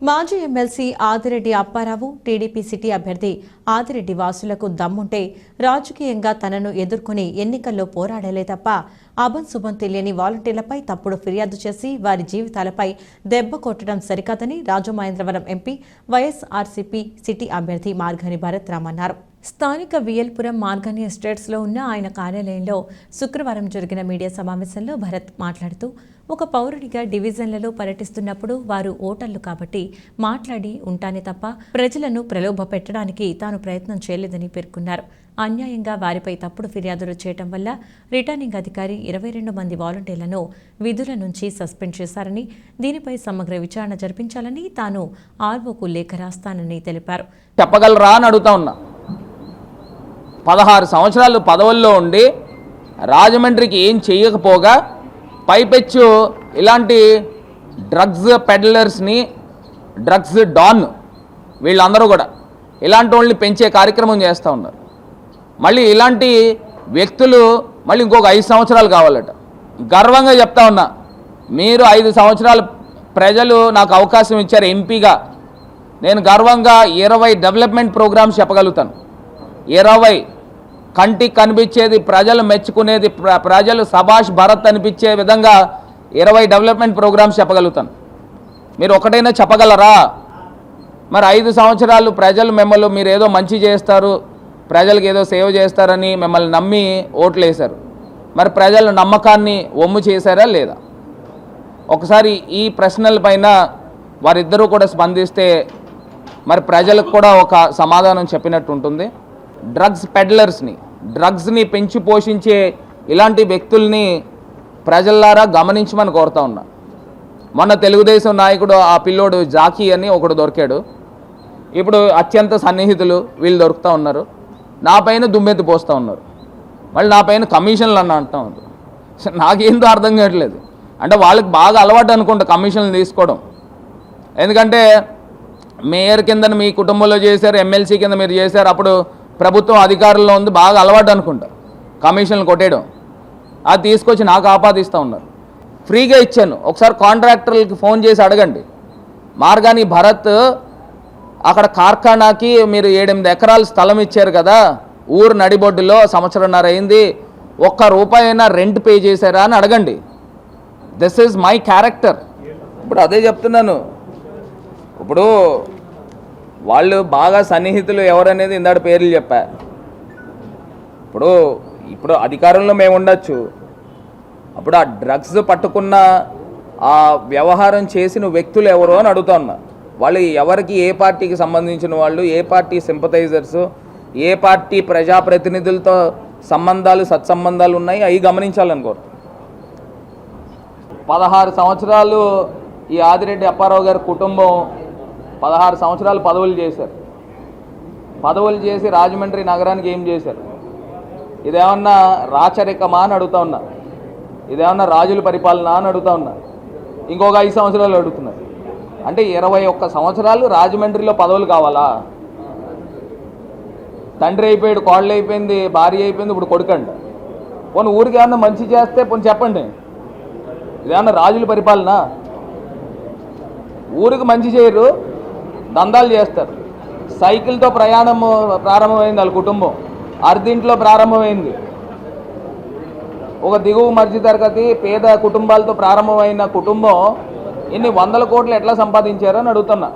మాజీ MLC Adireddy Apparao TDP city అభ్యర్థి ఆదిరెడ్డి వాసులకు దమ్ముంటే రాజకీయంగా తనను ఎదుర్కొని ఎన్నికల్లో పోరాడలే తప్ప అభన్ శుభం తెలియని వాలంటీర్లపై తప్పుడు ఫిర్యాదు చేసి వారి జీవితాలపై దెబ్బ కొట్టడం సరికాదని రాజమహేంద్రవరం ఎంపీ వైఎస్ఆర్సీపీ సిటీ అభ్యర్థి మార్గని భరత్ రామన్నారు స్థానిక వియల్పురం మార్గని ఎస్టేట్స్లో ఉన్న ఆయన కార్యాలయంలో శుక్రవారం జరిగిన మీడియా సమావేశంలో భరత్ మాట్లాడుతూ ఒక పౌరుడిగా డివిజన్లలో పర్యటిస్తున్నప్పుడు వారు ఓటర్లు కాబట్టి మాట్లాడి ఉంటానే తప్ప ప్రజలను ప్రలోభ పెట్టడానికి తాను ప్రయత్నం చేయలేదని పేర్కొన్నారు. అన్యాయంగా వారిపై తప్పుడు ఫిర్యాదులు చేయటం వల్ల రిటర్నింగ్ అధికారి ఇరవై రెండు మంది వాలంటీర్లను విధుల నుంచి సస్పెండ్ చేశారని దీనిపై సమగ్ర విచారణ జరిపించాలని తాను ఆర్వోకు లేఖ రాస్తానని తెలిపారు. చెప్పగలరా అని అడుగుతా ఉన్నా. పదహారు సంవత్సరాలు పదవుల్లో ఉండి రాజమండ్రికి ఏం చేయకపోగా పైపెచ్చు ఇలాంటి డ్రగ్స్ పెడ్లర్స్ని డ్రగ్స్ డాన్ వీళ్ళందరూ కూడా ఇలాంటి వాళ్ళని పెంచే కార్యక్రమం చేస్తూ ఉన్నారు. మళ్ళీ ఇలాంటి వ్యక్తులు మళ్ళీ ఇంకొక ఐదు సంవత్సరాలు కావాలట. గర్వంగా చెప్తా ఉన్నా మీరు ఐదు సంవత్సరాలు ప్రజలు నాకు అవకాశం ఇచ్చారు ఎంపీగా. నేను గర్వంగా ఇరవై డెవలప్మెంట్ ప్రోగ్రామ్స్ చెప్పగలుగుతాను. ఇరవై కంటికి కనిపించేది ప్రజలు మెచ్చుకునేది ప్ర- ప్రజలు సభాష్ భరత్ అనిపించే విధంగా ఇరవై డెవలప్మెంట్ ప్రోగ్రామ్స్ చెప్పగలుగుతాను. మీరు ఒకటైనా చెప్పగలరా? మరి ఐదు సంవత్సరాలు ప్రజలు మిమ్మల్ని మీరు ఏదో మంచి చేస్తారు ప్రజలకు ఏదో సేవ చేస్తారని మిమ్మల్ని నమ్మి ఓట్లు వేశారు మరి ప్రజల నమ్మకాన్ని ఒమ్ము చేశారా లేదా? ఒకసారి ఈ ప్రశ్నల పైన వారిద్దరూ కూడా స్పందిస్తే మరి ప్రజలకు కూడా ఒక సమాధానం చెప్పినట్టు ఉంటుంది. డ్రగ్స్ పెడ్లర్స్ని డ్రగ్స్ని పెంచి పోషించే ఇలాంటి వ్యక్తుల్ని ప్రజల్లారా గమనించమని కోరుతా ఉన్నా. మొన్న తెలుగుదేశం నాయకుడు ఆ పిల్లోడు జాకీ అని ఒకడు దొరికాడు. ఇప్పుడు అత్యంత సన్నిహితులు వీళ్ళు దొరుకుతూ ఉన్నారు. నా పైన దుమ్మెత్తి పోస్తూ ఉన్నారు. మళ్ళీ నా పైన కమిషన్లు అన్న అంటా ఉన్నారు. నాకేందో అర్థం కావట్లేదు. అంటే వాళ్ళకి బాగా అలవాటు అనుకుంటా కమిషన్లు తీసుకోవడం. ఎందుకంటే మేయర్ కింద మీ కుటుంబంలో చేశారు ఎమ్మెల్సీ కింద మీరు చేశారు అప్పుడు ప్రభుత్వం అధికారంలో ఉంది బాగా అలవాటు అనుకుంటా. కమిషన్లు కొట్టేయడం. అది తీసుకొచ్చి నాకు ఆపాదిస్తూ ఉన్నారు. ఫ్రీగా ఇచ్చాను. ఒకసారి కాంట్రాక్టర్లకి ఫోన్ చేసి అడగండి. మార్గాని భరత్ అక్కడ కార్ఖానాకి మీరు ఏడెనిమిది ఎకరాల స్థలం ఇచ్చారు కదా ఊరు నడిబొడ్డులో సంవత్సరంన్నర అయింది ఒక్క రూపాయి అయినా రెంట్ పే చేశారా అని అడగండి. దిస్ ఈజ్ మై క్యారెక్టర్ ఇప్పుడు అదే చెప్తున్నాను. ఇప్పుడు వాళ్ళు బాగా సన్నిహితులు ఎవరనేది ఇందాడు పేర్లు చెప్పా. ఇప్పుడు ఇప్పుడు అధికారంలో మేము ఉండొచ్చు. అప్పుడు ఆ డ్రగ్స్ పట్టుకున్న ఆ వ్యవహారం చేసిన వ్యక్తులు ఎవరు అని అడుగుతున్నా వాళ్ళు ఎవరికి ఏ పార్టీకి సంబంధించిన వాళ్ళు ఏ పార్టీ సింపథైజర్స్ ఏ పార్టీ ప్రజాప్రతినిధులతో సంబంధాలు సత్సంబంధాలు ఉన్నాయి అవి గమనించాలనుకోరు పదహారు సంవత్సరాలు ఈ ఆదిరెడ్డి అప్పారావు గారి కుటుంబం పదహారు సంవత్సరాలు పదవులు చేశారు. పదవులు చేసి రాజమండ్రి నగరానికి ఏం చేశారు? ఇదేమన్నా రాచరికమా అని అడుగుతా ఉన్నా. ఇదేమన్నా రాజుల పరిపాలన అని అడుగుతా ఉన్నా. ఇంకొక ఐదు సంవత్సరాలు అడుగుతున్నారు అంటే ఇరవై ఒక్క సంవత్సరాలు రాజమండ్రిలో పదవులు కావాలా? తండ్రి అయిపోయాడు కోళ్ళు అయిపోయింది భార్య అయిపోయింది ఇప్పుడు కొడుకండి. పోనీ ఊరికి ఏమన్నా మంచి చేస్తే పోనీ చెప్పండి. ఇదేమన్నా రాజుల పరిపాలన? ఊరికి మంచి చేయరు దందాలు చేస్తారు. సైకిల్తో ప్రయాణం ప్రారంభమైంది వాళ్ళ కుటుంబం. అర్ధింట్లో ప్రారంభమైంది. ఒక దిగువ మధ్య తరగతి పేద కుటుంబాలతో ప్రారంభమైన కుటుంబం ఇన్ని వందల కోట్లు ఎట్లా సంపాదించారని అడుగుతున్నా.